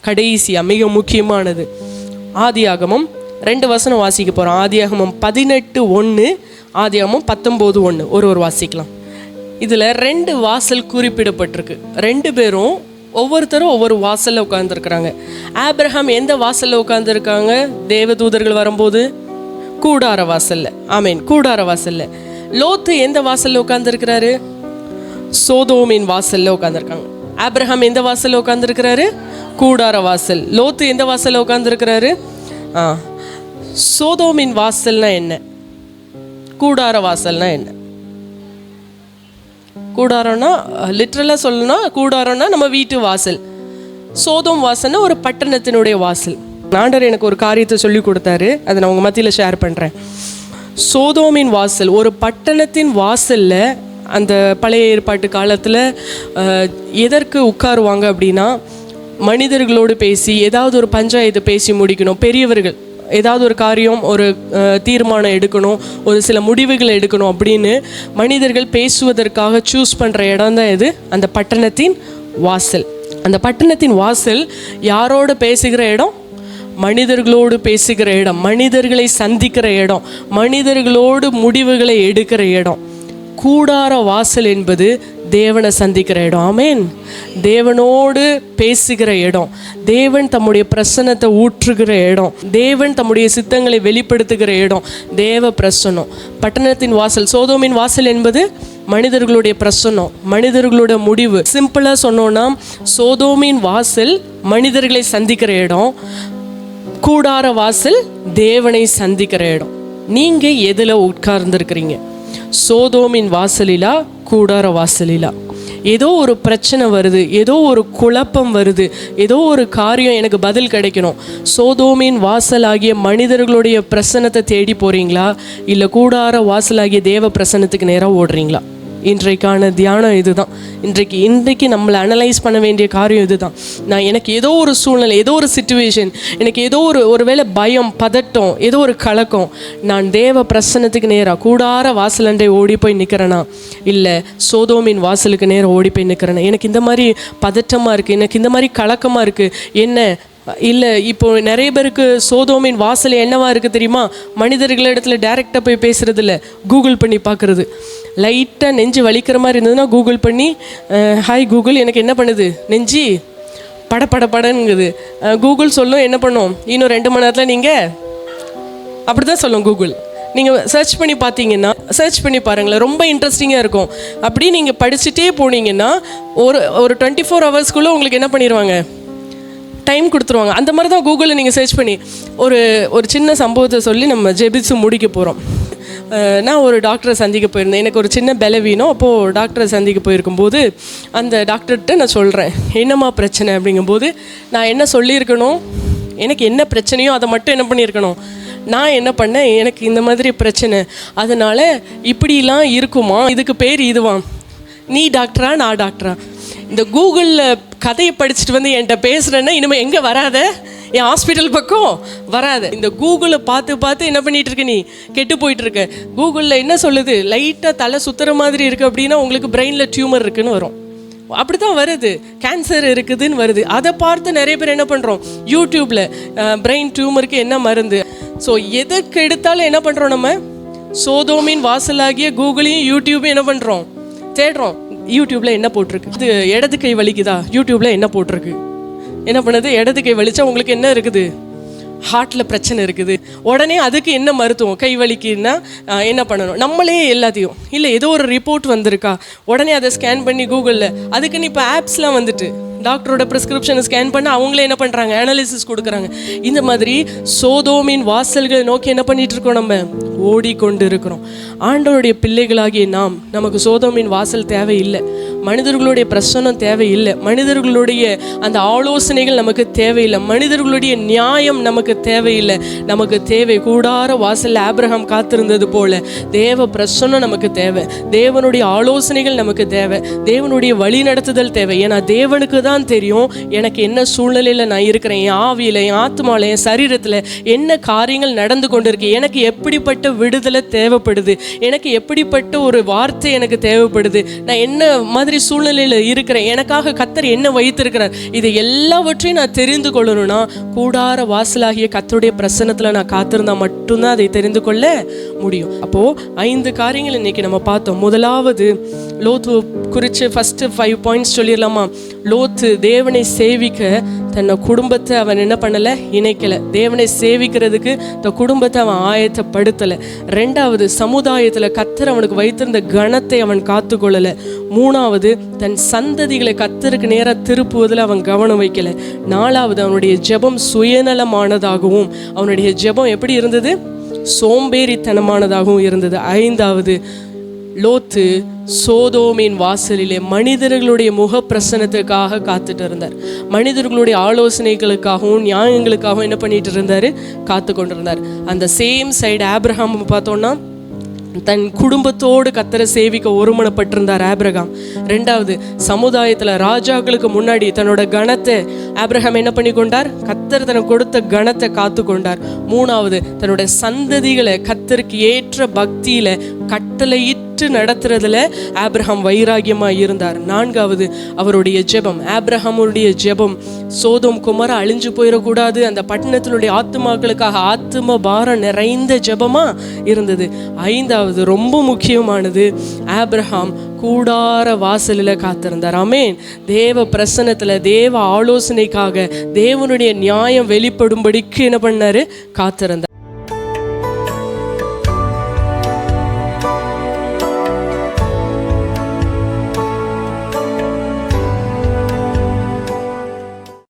கடைசியாக மிக முக்கியமானது. ஆதியாகமம் ரெண்டு வசனம் வாசிக்க போகிறோம் ஆதியாகமம் பதினெட்டு ஒன்று ஆதியாகமம் பத்தொம்போது ஒன்று ஒரு ஒரு வாசிக்கலாம். இதில் ரெண்டு வாசல் குறிப்பிடப்பட்டிருக்கு. ரெண்டு பேரும் ஒவ்வொருத்தரும் ஒவ்வொரு வாசலில் உட்காந்துருக்குறாங்க ஆப்ரஹாம் எந்த வாசலில் உட்காந்துருக்காங்க தேவதூதர்கள் வரும்போது? கூடார வாசலில். ஆமீன். கூடார வாசலில். லோத்து எந்த வாசலில் உட்காந்துருக்கிறாரு சோதோமின் வாசலில் உட்காந்துருக்காங்க ஆப்ரஹாம் எந்த வாசலில் உட்காந்துருக்கிறாரு கூடார வாசல். லோத்து எந்த வாசலில் உட்காந்துருக்கிறாரு ஆ சோதோமின் வாசல்னா என்ன? கூடார வாசல்னா என்ன? கூடாரம்னா லிட்ரலாக சொல்லணும்னா கூடாரம்னா நம்ம வீட்டு வாசல். சோதோம் வாசல்னா ஒரு பட்டணத்தினுடைய வாசல். ஆண்டவர் எனக்கு ஒரு காரியத்தை சொல்லி கொடுத்தாரு. அதை நான் உங்கள் மத்தியில் ஷேர் பண்ணுறேன் சோதோமின் வாசல் ஒரு பட்டணத்தின் வாசலில் அந்த பழைய ஏற்பாட்டு காலத்தில் எதற்கு உட்காருவாங்க அப்படின்னா மனிதர்களோடு பேசி ஏதாவது ஒரு பஞ்சாயத்து பேசி முடிக்கணும். பெரியவர்கள் ஏதாவது ஒரு காரியம் ஒரு தீர்மானம் எடுக்கணும் ஒரு சில முடிவுகளை எடுக்கணும் அப்படின்னு மனிதர்கள் பேசுவதற்காக சூஸ் பண்ணுற இடம் தான் இது. அந்த பட்டணத்தின் வாசல். அந்த பட்டணத்தின் வாசல் யாரோட பேசுகிற இடம்? மனிதர்களோடு பேசுகிற இடம். மனிதர்களை சந்திக்கிற இடம். மனிதர்களோடு முடிவுகளை எடுக்கிற இடம். கூடார வாசல் என்பது தேவனை சந்திக்கிற இடம். ஆமேன். தேவனோடு பேசுகிற இடம். தேவன் தம்முடைய பிரசன்னத்தை ஊற்றுகிற இடம். தேவன் தம்முடைய சித்தங்களை வெளிப்படுத்துகிற இடம். தேவ பிரசன்னம். பட்டணத்தின் வாசல். சோதோமின் வாசல் என்பது மனிதர்களுடைய பிரசன்னம் மனிதர்களோட முடிவு. சிம்பிளாக சொன்னோன்னா சோதோமின் வாசல் மனிதர்களை சந்திக்கிற இடம். கூடார வாசல் தேவனை சந்திக்கிற இடம். நீங்கள் எதில் உட்கார்ந்துருக்கிறீங்க? சோதோமின் வாசலிலா கூடார வாசலிலா. ஏதோ ஒரு பிரச்சனை வருது ஏதோ ஒரு குழப்பம் வருது ஏதோ ஒரு காரியம் எனக்கு பதில் கிடைக்கணும். சோதோமின் வாசலாகிய மனிதர்களுடைய பிரசன்னத்தை தேடி போகிறீங்களா இல்லை கூடார வாசலாகிய தேவ பிரசன்னத்துக்கு நேராக ஓடுறீங்களா? இன்றைக்கான தியானம் இதுதான். இன்றைக்கு இன்றைக்கு நம்மளை அனலைஸ் பண்ண வேண்டிய காரியம் இதுதான். நான் எனக்கு ஏதோ ஒரு சூழ்நிலை ஏதோ ஒரு சுச்சுவேஷன் எனக்கு ஏதோ ஒரு ஒருவேளை பயம் பதட்டம் ஏதோ ஒரு கலக்கம் நான் தேவ பிரசன்னத்துக்கு நேராக கூடார வாசலண்டை ஓடி போய் நிற்கிறேனா இல்லை சோதோமின் வாசலுக்கு நேராக ஓடி போய் நிற்கிறேனா எனக்கு இந்த மாதிரி பதட்டமாக இருக்குது எனக்கு இந்த மாதிரி கலக்கமாக இருக்குது என்ன? இல்லை இப்போ நிறைய பேருக்கு சோதோமின் வாசல் என்னவா இருக்குது தெரியுமா? மனிதர்களிடத்துல டேரெக்டாக போய் பேசுறது இல்லை கூகுள் பண்ணி பார்க்குறது. லைட்டாக நெஞ்சு வலிக்கிற மாதிரி இருந்ததுன்னா கூகுள் பண்ணி ஹாய் கூகுள் எனக்கு என்ன பண்ணுது? நெஞ்சி பட பட படங்குது கூகுள் சொல்லும் என்ன பண்ணும்? இன்னும் ரெண்டு மணி நேரத்தில் நீங்கள் அப்படி தான் சொல்லும் கூகுள் நீங்கள் சர்ச் பண்ணி பார்த்தீங்கன்னா சர்ச் பண்ணி பாருங்களேன் ரொம்ப இன்ட்ரெஸ்டிங்காக இருக்கும். அப்படி நீங்கள் படிச்சுட்டே போனீங்கன்னா ஒரு ஒரு டுவெண்ட்டி ஃபோர் ஹவர்ஸ்க்குள்ளே உங்களுக்கு என்ன பண்ணிடுவாங்க டைம் கொடுத்துருவாங்க. அந்த மாதிரி தான் கூகுளில் நீங்கள் சர்ச் பண்ணி ஒரு ஒரு சின்ன சம்பவத்தை சொல்லி நம்ம ஜெபிச்சு முடிக்க போகிறோம் நான் ஒரு டாக்டரை சந்திக்க போயிருந்தேன். எனக்கு ஒரு சின்ன பலவீனம் அப்போது டாக்டரை சந்திக்க போயிருக்கும்போது அந்த டாக்டர்கிட்ட நான் சொல்கிறேன் என்னம்மா பிரச்சனை? அப்படிங்கும்போது நான் என்ன சொல்லியிருக்கணும்? எனக்கு என்ன பிரச்சனையோ அதை மட்டும் என்ன பண்ணியிருக்கணும்? நான் என்ன பண்ணேன்? எனக்கு இந்த மாதிரி பிரச்சனை. அதனால் இப்படிலாம் இருக்குமா? இதுக்கு பேர் இதுவா? நீ டாக்டரா நான் டாக்டரா இந்த கூகுளில் கதையை படிச்சுட்டு வந்து என்கிட்ட பேசுகிறேன்னா இனிமேல் எங்கே வராத? என் ஹாஸ்பிட்டல் பக்கம் வராது. இந்த கூகுளை பார்த்து பார்த்து என்ன பண்ணிட்டு இருக்க நீ? கெட்டு போயிட்டு இருக்க. கூகுளில் என்ன சொல்லுது? லைட்டாக தலை சுத்துற மாதிரி இருக்கு அப்படின்னா உங்களுக்கு பிரெயினில் டியூமர் இருக்குன்னு வரும். அப்படி தான் வருது. கேன்சர் இருக்குதுன்னு வருது. அதை பார்த்து நிறைய பேர் என்ன பண்ணுறோம் யூடியூப்பில் பிரெயின் டியூமருக்கு என்ன மருந்து? ஸோ எதுக்கு எடுத்தாலும் என்ன பண்ணுறோம் நம்ம? சோதோமின் வாசலாகிய கூகுளையும் யூடியூபையும் என்ன பண்ணுறோம் தேடுறோம். யூடியூப்பில் என்ன போட்டிருக்கு? இது இடது கை வலிக்குதா? யூடியூப்பில் என்ன போட்டிருக்கு? என்ன பண்ணுது? இடது கை வலிச்சா உங்களுக்கு என்ன இருக்குது? ஹார்ட்டில் பிரச்சனை இருக்குது. உடனே அதுக்கு என்ன மருத்துவம்? கை வலிக்குன்னா என்ன பண்ணணும்? நம்மளே எல்லாத்தையும். இல்லை ஏதோ ஒரு ரிப்போர்ட் வந்திருக்கா. உடனே அதை ஸ்கேன் பண்ணி கூகுளில் அதுக்குன்னு இப்போ ஆப்ஸ்லாம் வந்துட்டு. டாக்டரோட ப்ரிஸ்கிரிப்ஷனை ஸ்கேன் பண்ண அவங்களே என்ன பண்ணுறாங்க அனாலிசிஸ் கொடுக்குறாங்க. இந்த மாதிரி சோதோமின் வாசல்களை நோக்கி என்ன பண்ணிட்டு இருக்கோம் நம்ம? ஓடிக்கொண்டு இருக்கிறோம் ஆண்டவருடைய பிள்ளைகளாகிய நாம் நமக்கு சோதோமின் வாசல் தேவையில்லை. மனிதர்களுடைய பிரசனம் தேவையில்லை. மனிதர்களுடைய அந்த ஆலோசனைகள் நமக்கு தேவையில்லை. மனிதர்களுடைய நியாயம் நமக்கு தேவையில்லை. நமக்கு தேவை கூடார வாசல் ஆப்ரஹாம் காத்திருந்தது போல. தேவ பிரசன்னம் நமக்கு தேவை. தேவனுடைய ஆலோசனைகள் நமக்கு தேவை. தேவனுடைய வழி நடத்துதல் தேவை. ஏன்னா தேவனுக்கு தான் தான் தெரியும். எனக்கு என்ன சூழ்நிலையில் நான் இருக்கிறேன் என் ஆவியில் என் ஆத்மாவில் என் சரீரத்தில் என்ன காரியங்கள் நடந்து கொண்டு இருக்கு எனக்கு எப்படிப்பட்ட விடுதலை தேவைப்படுது? எனக்கு எப்படிப்பட்ட ஒரு வார்த்தை எனக்கு தேவைப்படுது? நான் என்ன மாதிரி சூழ்நிலையில் இருக்கிறேன்? எனக்காக கத்தர் என்ன வைத்திருக்கிறார்? இது எல்லாவற்றையும் நான் தெரிந்து கொள்ளணும்னா கூடார வாசலாகிய கத்தருடைய பிரசனத்தில் நான் காத்திருந்தா மட்டும்தான் அதை தெரிந்து கொள்ள முடியும். அப்போது ஐந்து காரியங்கள் இன்னைக்கு நம்ம பார்த்தோம். முதலாவது லோத்து குறித்து ஃபஸ்ட்டு ஃபைவ் பாயிண்ட்ஸ் சொல்லிடலாமா? லோத்து தேவனை சேவிக்க தன்னை குடும்பத்தை அவன் என்ன பண்ணலை? இணைக்கலை. தேவனை சேவிக்கிறதுக்கு த குடும்பத்தை அவன் ஆயத்தப்படுத்தலை. ரெண்டாவது சமுதாயத்தில் கத்தர் அவனுக்கு வைத்திருந்த கணத்தை அவன் காத்துக்கொள்ளலை. மூணாவது தன் சந்ததிகளை கத்தருக்கு நேராக திருப்புவதில் அவன் கவனம் வைக்கலை. நாலாவது அவனுடைய ஜெபம் சுயநலமானதாகவும் அவனுடைய ஜெபம் எப்படி இருந்தது? சோம்பேறித்தனமானதாகவும் இருந்தது. ஐந்தாவது லோத்து சோதோமின் வாசலிலே மனிதர்களுடைய முகப்பிரசனத்துக்காக காத்துட்டு இருந்தார் மனிதர்களுடைய ஆலோசனைகளுக்காகவும் நியாயங்களுக்காகவும் என்ன பண்ணிட்டு இருந்தார் காத்து கொண்டிருந்தார். அந்த சேம் சைடு ஆப்ரஹாம் பார்த்தோம்னா தன் குடும்பத்தோடு கத்தரை சேவிக்க ஒருமனப்பட்டிருந்தார் ஆப்ரகாம். ரெண்டாவது சமுதாயத்தில் ராஜாக்களுக்கு முன்னாடி தன்னோட கணத்தை ஆப்ரஹாம் என்ன பண்ணி கொண்டார் கத்தர் தனக்கு கொடுத்த கணத்தை காத்து கொண்டார். மூணாவது தன்னோட சந்ததிகளை கத்தருக்கு ஏற்ற பக்தியில கட்டளையிட்டு நடத்துறதுல ஆப்ரஹாம் வைராகியமாக இருந்தார். நான்காவது அவருடைய ஜெபம். ஆப்ரஹாமுடைய ஜெபம் சோதம் குமார அழிஞ்சு போயிடக்கூடாது அந்த பட்டணத்தினுடைய ஆத்துமாக்களுக்காக ஆத்தும பாரம் நிறைந்த ஜெபமா இருந்தது. ஐந்தாவது ரொம்ப முக்கியமானது ஆப்ரஹாம் கூடார வாசலில் காத்திருந்தார். அமேன் தேவ பிரசனத்தில் தேவ ஆலோசனைக்காக தேவனுடைய நியாயம் வெளிப்படும்படிக்கு என்ன பண்ணாரு? காத்திருந்தார்.